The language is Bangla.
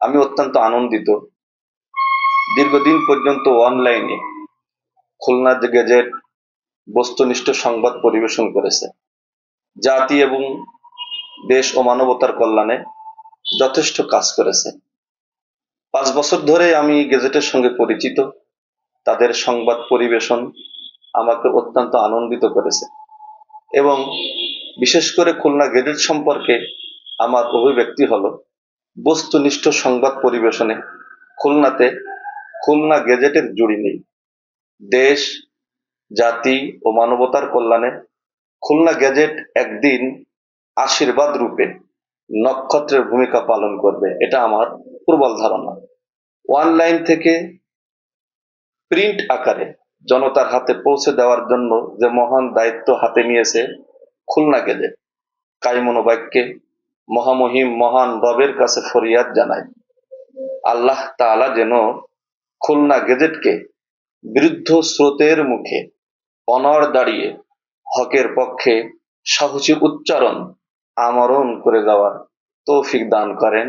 আমি অত্যন্ত আনন্দিত। দীর্ঘদিন পর্যন্ত অনলাইনে খুলনা গেজেট বস্তুনিষ্ঠ সংবাদ পরিবেশন করেছে। জাতি এবং দেশ ও মানবতার কল্যাণে যথেষ্ট কাজ করেছে। পাঁচ বছর ধরে আমি গেজেটের সঙ্গে পরিচিত। তাদের সংবাদ পরিবেশন আমাকে অত্যন্ত আনন্দিত করেছে। এবং বিশেষ করে খুলনা গেজেট সম্পর্কে আমার অভিব্যক্তি হলো, বস্তুনিষ্ঠ সংবাদ পরিবেশনে খুলনাতে খুলনা গেজেটের জুড়ি নেই। দেশ, জাতি ও মানবতার কল্যাণে খুলনা গেজেট একদিন আশীর্বাদ রূপে নক্ষত্রের ভূমিকা পালন করবে, এটা আমার প্রবল ধারণা। অনলাইন থেকে প্রিন্ট আকারে জনতার হাতে পৌঁছে দেওয়ার জন্য যে মহান দায়িত্ব হাতে নিয়েছে খুলনা গেজেট কাইমনোবাক্যে মহামহিম মহান রবের কাছে ফরিয়াদ জানায়। আল্লাহ তালা যেন খুলনা গেজেটকে বিরুদ্ধ স্রোতের মুখে অনর দাঁড়িয়ে হকের পক্ষে সাহসী উচ্চারণ আমরণ করে যাওয়ার তৌফিক দান করেন।